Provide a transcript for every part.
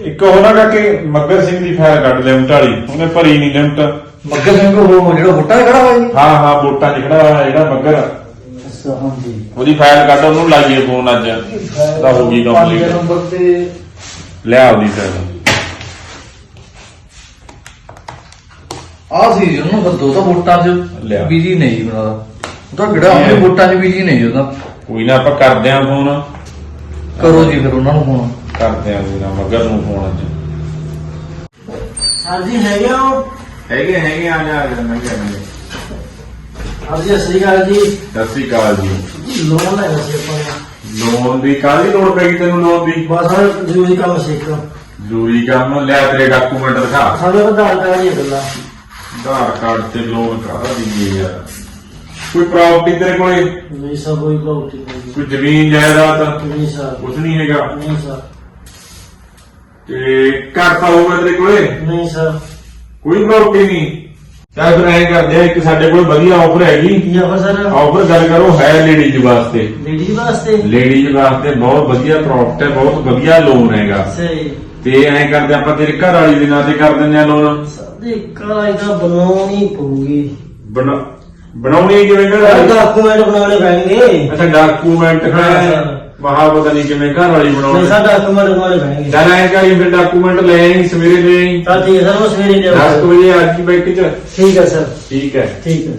ਇੱਕ ਹੋਰ ਨਾ ਕਿ ਮੱਗਰ ਸਿੰਘ ਦੀ ਫਾਈਲ ਕੱਢ ਲਿਮਟ ਵਾਲੀ ਉਹਨੇ ਭਰੀ ਨਹੀਂ ਲਿਮਟ। ਮੱਗਰ ਸਿੰਘ ਉਹ ਜਿਹੜਾ ਵੋਟਾਂ ਤੇ ਖੜਾ ਹੋਇਆ ਜੀ? ਹਾਂ ਹਾਂ ਵੋਟਾਂ 'ਚ ਖੜਾ ਹੋਇਆ ਜਿਹੜਾ ਮੱਗਰ ਅੱਛਾ ਹਾਂਜੀ। ਉਹਦੀ ਫਾਈਲ ਕੱਢ ਉਹਨੂੰ ਲਾਈਏ ਫੋਨ ਅੱਜ। ਦਾ ਹੋ ਗਈ ਪੰਜ ਕੰਪਲੀਟ ਨੰਬਰ ਤੇ ਲਿਆ ਉਹਦੀ ਫਾਈਲ ਆ ਸੀ ਜੀ ਉਹਨੂੰ ਫਿਰ ਦੋ ਤਾਂ ਵੋਟਾਂ 'ਚ ਲਿਆ। ਬਿਜ਼ੀ ਨਹੀਂ ਜੀ ਬਣਾਦਾ ਉਹ ਤਾਂ ਕਿਹੜਾ ਆਪਣੇ ਵੋਟਾਂ 'ਚ ਬਿਜ਼ੀ ਨਹੀਂ ਉਹਦਾ। ਕੋਈ ਨਾ ਆਪਾਂ ਕਰਦੇ ਆਂ ਫੋਨ। ਕਰੋ ਜੀ ਫਿਰ ਉਹਨਾਂ ਨੂੰ ਫੋਨ। ਕਰਦੇ ਆਂ ਨਾ ਮੱਗਰ ਨੂੰ ਫੋਨ ਅੱਜ। ਹਾਂਜੀ ਹੈਗੇ ਹੋ? ਹੈਗੇ ਹੈਗੇ ਆ ਜਾ ਆ ਜਾ ਮੈਂ ਕਹਿੰਦਾ ਹਾਂਜੀ ਸਤਿ ਸ਼੍ਰੀ ਅਕਾਲ ਜੀ। ਸਤਿ ਸ਼੍ਰੀ ਅਕਾਲ ਜੀ। ਲੋਨ ਲੈਣਾ ਸੀ ਆਪਾਂ ਨੇ। ਲੋਨ ਦੀ ਕਾਹਦੀ ਲੋੜ ਪੈਗੀ ਤੈਨੂੰ ਲੋਨ ਦੀ? ਬਸ ਹੁਣ ਜ਼ਰੂਰੀ ਕੰਮ ਸਿੱਖ ਜ਼ਰੂਰੀ ਕੰਮ ਲਿਆ ਤੇਰੇ ਡਾਕੂਮੈਂਟ ਦਿਖਾ। ਸਾਡੇ ਕੋਲ ਆਧਾਰ ਕਾਰਡ ਹੀ ਹੈ ਗੱਲਾਂ। ਆਧਾਰ ਕਾਰਡ ਤੇ ਲੋਨ ਕਾਹਦਾ ਦੀਏ ਯਾਰ? ਕੋਈ ਪ੍ਰਾਪਰਟੀ ਤੇਰੇ ਕੋਲੇ? ਨਹੀਂ ਸਰ ਕੋਈ ਨਹੀਂ। ਕੋਈ ਜ਼ਮੀਨ ਜਾਇਦਾਦ? ਨਹੀਂ ਸਰ। ਕੁਝ ਨਹੀਂ ਹੈਗਾ? ਨਹੀਂ ਸਰ। ਤੇ ਘਰ ਤਾਂ ਹੋਊਗਾ ਤੇਰੇ ਕੋਲੇ? ਨਹੀਂ ਸਰ। ਕੋਈ ਪ੍ਰਾਪਰਟੀ ਨਹੀਂ। ਚੱਲ ਫਿਰ ਐਂ ਕਰਦੇ ਆ ਇੱਕ ਸਾਡੇ ਕੋਲ ਵਧੀਆ ਆਫਰ ਹੈਗੀ। ਕੀ ਆਫਰ ਸਰ? ਆਫਰ ਗੱਲ ਕਰੋ ਹੈ ਲੇਡੀਜ਼ ਵਾਸਤੇ। ਲੇਡੀ ਵਾਸਤੇ? ਲੇਡੀਜ਼ ਵਾਸਤੇ ਬਹੁਤ ਵਧੀਆ ਪ੍ਰੋਪਰਟੀ ਹੈ ਬਹੁਤ ਵਧੀਆ ਲੋਨ ਹੈਗਾ। ਸਹੀ। ਤੇ ਐਂ ਕਰਦੇ ਆਪਾਂ ਤੇਰੇ ਘਰ ਵਾਲੀ ਦੇ ਨਾਂ ਤੇ ਕਰ ਦਿੰਦੇ ਆ ਲੋਨ ਸਾਡੇ ਕਾਲ ਦਾ ਬਣਾਉਣੀ ਪਊਗੀ। ਬਣਾ ਬਣਾਉਣੀ ਕਿਵੇਂ ਘਰ ਵਾਲੀ? ਡਾਕੂਮੈਂਟ ਬਣਾਉਣੇ ਪੈਣਗੇ ਅੱਛਾ ਡਾਕੂਮੈਂਟ ਹੈ। ਸਰ। ਮਹਾ ਪਤਾ ਨਹੀਂ ਕਿਵੇਂ ਘਰ ਵਾਲੀ ਨਹੀਂ ਬਣਾਉਣੀ? ਸਰ ਡਾਕੂਮੈਂਟ ਬਣਾਉਣੇ ਪੈਣਗੇ ਚੱਲ ਐਂ ਕਰੀ ਫਿਰ ਡਾਕੂਮੈਂਟ ਲੈ ਆਈ ਸਵੇਰੇ ਲੈ ਆਈ? ਤਾਂ ਠੀਕ ਹੈ ਸਰ ਮੈਂ ਸਵੇਰੇ ਦੇ 10 ਵਜੇ ਅੱਜ ਹੀ ਬੈਂਕ ਚ? ਠੀਕ ਹੈ ਸਰ। ਠੀਕ ਹੈ। ਠੀਕ ਹੈ।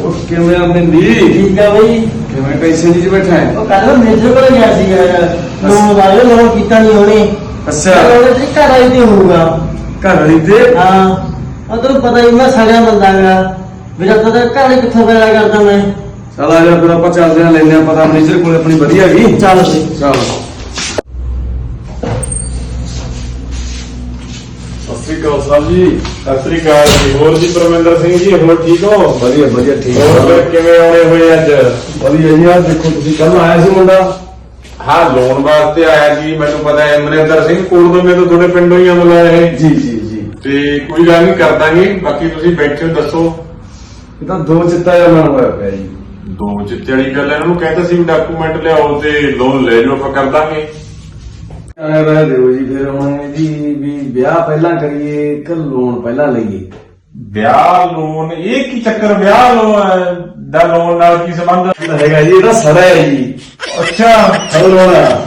ਉਹ ਕਿਵੇਂ ਆ ਮਿੰਦੀ ਠੀਕ ਹੈ ਬਈ। ਕਿਵੇਂ ਪੈਸੇ ਦੀ ਚ ਬੈਠਾ ਹੈ? ਉਹ ਕੱਲ ਮੇਜਰ ਕੋਲ ਗਿਆ ਸੀ ਯਾਰ ਲੋਨ ਵਾਲੇ ਲੋਨ ਕੀਤਾ ਨਹੀਂ ਉਹਨੇ। ਅੱਛਾ। ਉਹਨੇ ਤੇ ਘਰ ਆਈ ਤੇ ਹੋਊਗਾ। ਘਰ ਵਾਲੀ ਤੇ? ਹਾਂ। ਤੈਨੂੰ ਪਤਾ ਹੀ ਮੈਂ ਸੜਿਆ ਬੰਦਾ ਗਾ ਮੇਰਾ ਤਾਂ ਘਰ ਵਾਲੇ ਕਿੱਥੋਂ ਪੈਦਾ ਕਰਦਾ ਮੈਂ। ਚਲ ਆ ਜਾ ਫਿਰ ਆਪਾਂ ਚੱਲਦੇ ਆ ਲੈਨੇ ਆ ਪਤਾ ਮੈਨੇਜਰ ਕੋਲ ਆਪਣੀ ਵਧੀਆ ਹੈਗੀ। ਚੱਲ ਬਈ ਚਲ। ਸਤਿ ਸ੍ਰੀ ਅਕਾਲ ਸਾਹਿਬ ਜੀ। ਸਤਿ ਸ੍ਰੀ ਅਕਾਲ ਜੀ। ਹੋਰ ਜੀ ਪਰਮਿੰਦਰ ਸਿੰਘ ਜੀ ਹੋਰ ਠੀਕ ਹੋ? ਵਧੀਆ ਵਧੀਆ ਠੀਕ ਹੋਰ ਫਿਰ ਕਿਵੇਂ ਆਉਣੇ ਹੋਏ ਅੱਜ? ਵਧੀਆ ਜੀ ਆ ਦੇਖੋ ਤੁਸੀਂ ਕੱਲ ਆਇਆ ਸੀ ਮੁੰਡਾ। ਹਾਂ ਲੋਨ ਵਾਸਤੇ ਆਇਆ ਜੀ। ਮੈਨੂੰ ਪਤਾ ਹੈ ਮਨਿੰਦਰ ਸਿੰਘ ਕੋਲ ਤੋਂ ਮੈਨੂੰ ਤੁਹਾਡੇ ਪਿੰਡੋਂ ਹੀ ਅਮਲ ਆਇਆ ਹੈ ਜੀ ਜੀ ਜੀ। ਤੇ ਕੋਈ ਗੱਲ ਨਹੀਂ ਕਰ ਦਾਂਗੇ। ਬਾਕੀ ਤੁਸੀਂ ਬੈਠੇ ਹੋ ਦੱਸੋ। ਇਹ ਤਾਂ ਦੋ ਚਿੱਤਾ ਜਿਹਾ ਮਨ ਹੋਇਆ ਪਿਆ ਜੀ। ਦੋ ਚਿੱਤੇ ਵਾਲੀ ਗੱਲ ਹੈ, ਇਹਨਾਂ ਨੂੰ ਕਹਿੰਦਾ ਸੀ ਵੀ ਡਾਕੂਮੈਂਟ ਲਿਆਓ ਤੇ ਲੋਨ ਲੈ ਜਾਓ ਆਪਾਂ ਕਰ ਦਾਂਗੇ। ਐ ਰਹਿ ਦਿਓ ਜੀ ਫਿਰ ਹੁਣ ਜੀ ਵੀ ਵਿਆਹ ਪਹਿਲਾਂ ਕਰੀਏ ਕਿ ਲੋਨ ਪਹਿਲਾਂ ਲਈਏ। ਵਿਆਹ ਲੋਨ ਇਹ ਕੀ ਚੱਕਰ? ਵਿਆਹ ਲੋਨ ਦਾ ਲੋਨ ਨਾਲ ਕੀ ਸੰਬੰਧ? ਹੈਗਾ ਜੀ ਇਹਦਾ ਸੜਾ ਹੈ ਜੀ। ਅੱਛਾ। ਲੋਨ ਆ